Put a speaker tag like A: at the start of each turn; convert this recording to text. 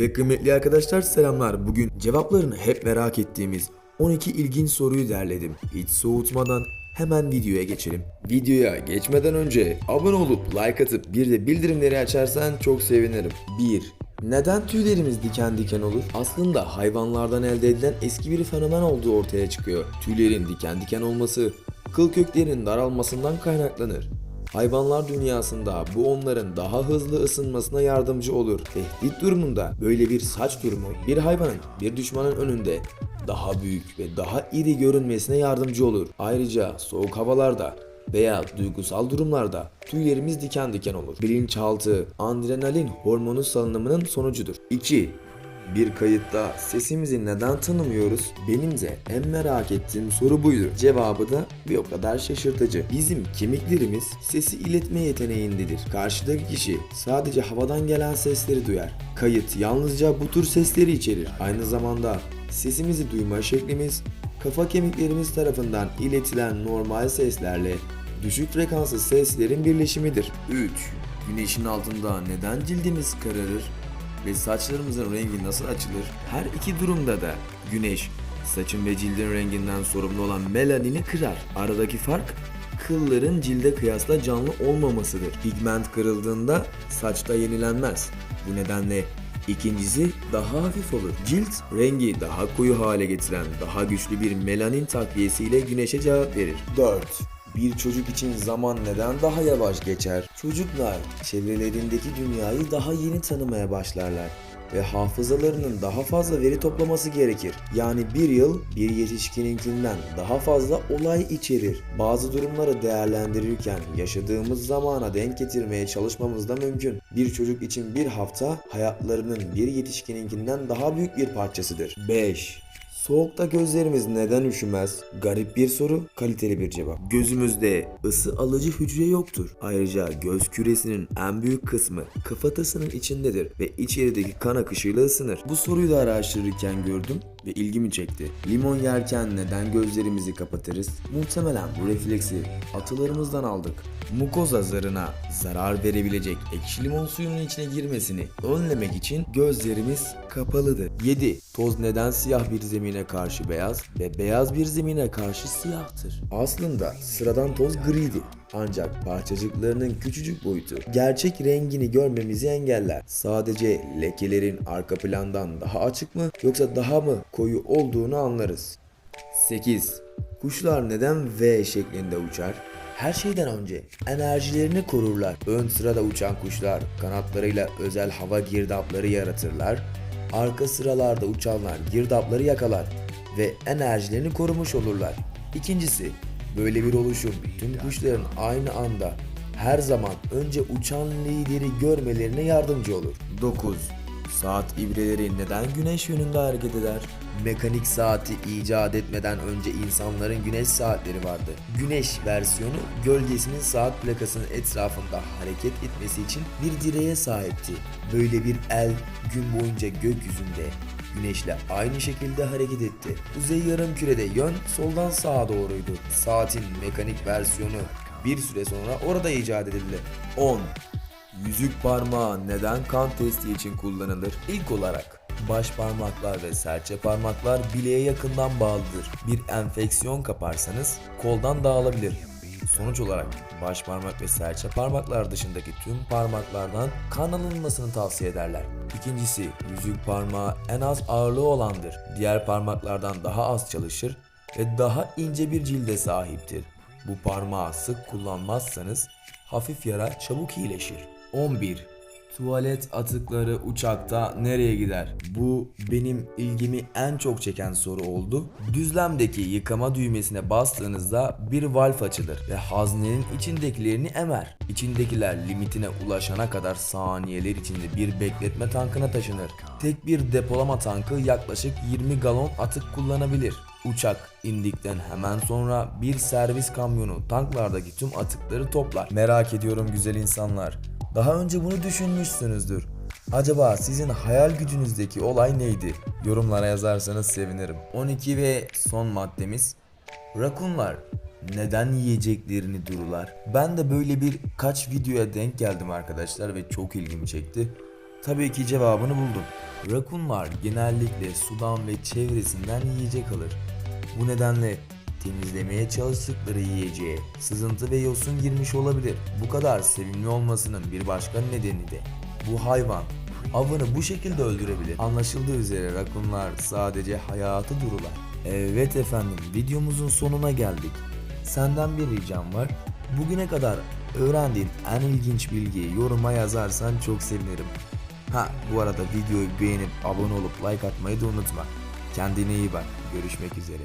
A: Ve kıymetli arkadaşlar selamlar. Bugün cevaplarını hep merak ettiğimiz 12 ilginç soruyu derledim. Hiç soğutmadan hemen videoya geçelim. Videoya geçmeden önce abone olup like atıp bir de bildirimleri açarsan çok sevinirim. 1. Neden tüylerimiz diken diken olur? Aslında hayvanlardan elde edilen eski bir fenomen olduğu ortaya çıkıyor. Tüylerin diken diken olması kıl köklerinin daralmasından kaynaklanır. Hayvanlar dünyasında bu onların daha hızlı ısınmasına yardımcı olur. Tehdit durumunda böyle bir saç durumu bir hayvanın bir düşmanın önünde daha büyük ve daha iri görünmesine yardımcı olur. Ayrıca soğuk havalarda veya duygusal durumlarda tüylerimiz diken diken olur. Bilinçaltı adrenalin hormonu salınımının sonucudur. 2. Bir kayıtta sesimizi neden tanımıyoruz? Benimse en merak ettiğim soru buydu. Cevabı da bir o kadar şaşırtıcı. Bizim kemiklerimiz sesi iletme yeteneğindedir. Karşıdaki kişi sadece havadan gelen sesleri duyar. Kayıt yalnızca bu tür sesleri içerir. Aynı zamanda sesimizi duyma şeklimiz kafa kemiklerimiz tarafından iletilen normal seslerle düşük frekanslı seslerin birleşimidir. 3. Güneşin altında neden cildimiz kararır? Ve saçlarımızın rengi nasıl açılır? Her iki durumda da güneş saçın ve cildin renginden sorumlu olan melanini kırar. Aradaki fark kılların cilde kıyasla canlı olmamasıdır. Pigment kırıldığında saçta yenilenmez. Bu nedenle İkincisi daha hafif olur. Cilt rengi daha koyu hale getiren daha güçlü bir melanin takviyesiyle güneşe cevap verir. 4. Bir çocuk için zaman neden daha yavaş geçer? Çocuklar çevrelerindeki dünyayı daha yeni tanımaya başlarlar ve hafızalarının daha fazla veri toplaması gerekir. Yani bir yıl bir yetişkininkinden daha fazla olay içerir. Bazı durumları değerlendirirken yaşadığımız zamana denk getirmeye çalışmamız da mümkün. Bir çocuk için bir hafta hayatlarının bir yetişkininkinden daha büyük bir parçasıdır. 5. Soğukta gözlerimiz neden üşümez? Garip bir soru, kaliteli bir cevap. Gözümüzde ısı alıcı hücre yoktur. Ayrıca göz küresinin en büyük kısmı kafatasının içindedir ve içerideki kan akışıyla ısınır. Bu soruyu da araştırırken gördüm ve ilgimi çekti. Limon yerken neden gözlerimizi kapatırız? Muhtemelen bu refleksi atalarımızdan aldık. Mukoza zarına zarar verebilecek ekşi limon suyunun içine girmesini önlemek için gözlerimiz kapalıdır. 7. Toz neden siyah bir zemine karşı beyaz ve beyaz bir zemine karşı siyahtır? Aslında sıradan toz griydi. Ancak parçacıklarının küçücük boyutu gerçek rengini görmemizi engeller. Sadece lekelerin arka plandan daha açık mı yoksa daha mı koyu olduğunu anlarız. 8. Kuşlar neden V şeklinde uçar? Her şeyden önce enerjilerini korurlar. Ön sırada uçan kuşlar kanatlarıyla özel hava girdapları yaratırlar. Arka sıralarda uçanlar girdapları yakalar ve enerjilerini korumuş olurlar. İkincisi, böyle bir oluşum tüm kuşların aynı anda her zaman önce uçan lideri görmelerine yardımcı olur. 9. Saat ibreleri neden güneş yönünde hareket eder? Mekanik saati icat etmeden önce insanların güneş saatleri vardı. Güneş versiyonu gölgesinin saat plakasının etrafında hareket etmesi için bir direğe sahipti. Böyle bir el gün boyunca gökyüzünde güneşle aynı şekilde hareket etti. Kuzey yarımkürede yön soldan sağa doğruydu. Saatin mekanik versiyonu bir süre sonra orada icat edildi. 10. Yüzük parmağı neden kan testi için kullanılır? İlk olarak baş parmaklar ve serçe parmaklar bileğe yakından bağlıdır. Bir enfeksiyon kaparsanız koldan dağılabilir. Sonuç olarak baş parmak ve serçe parmaklar dışındaki tüm parmaklardan kan alınmasını tavsiye ederler. İkincisi yüzük parmağı en az ağırlığı olandır. Diğer parmaklardan daha az çalışır ve daha ince bir cilde sahiptir. Bu parmağı sık kullanmazsanız hafif yara çabuk iyileşir. 11. Tuvalet atıkları uçakta nereye gider? Bu benim ilgimi en çok çeken soru oldu. Düzlemdeki yıkama düğmesine bastığınızda bir valf açılır ve haznenin içindekilerini emer. İçindekiler limitine ulaşana kadar saniyeler içinde bir bekletme tankına taşınır. Tek bir depolama tankı yaklaşık 20 galon atık kullanabilir. Uçak indikten hemen sonra bir servis kamyonu tanklardaki tüm atıkları toplar. Merak ediyorum güzel insanlar. Daha önce bunu düşünmüşsünüzdür. Acaba sizin hayal gücünüzdeki olay neydi? Yorumlara yazarsanız sevinirim. 12 ve son maddemiz Rakunlar neden yiyeceklerini durular? Ben de böyle bir kaç videoya denk geldim arkadaşlar ve çok ilgimi çekti. Tabii ki cevabını buldum. Rakunlar genellikle sudan ve çevresinden yiyecek alır. Bu nedenle temizlemeye çalıştıkları yiyeceğe sızıntı ve yosun girmiş olabilir. Bu kadar sevimli olmasının bir başka nedeni de bu hayvan avını bu şekilde öldürebilir. Anlaşıldığı üzere rakunlar sadece hayatı durular. Evet efendim videomuzun sonuna geldik. Senden bir ricam var. Bugüne kadar öğrendiğin en ilginç bilgiyi yoruma yazarsan çok sevinirim. Ha bu arada videoyu beğenip abone olup like atmayı da unutma. Kendine iyi bak. Görüşmek üzere.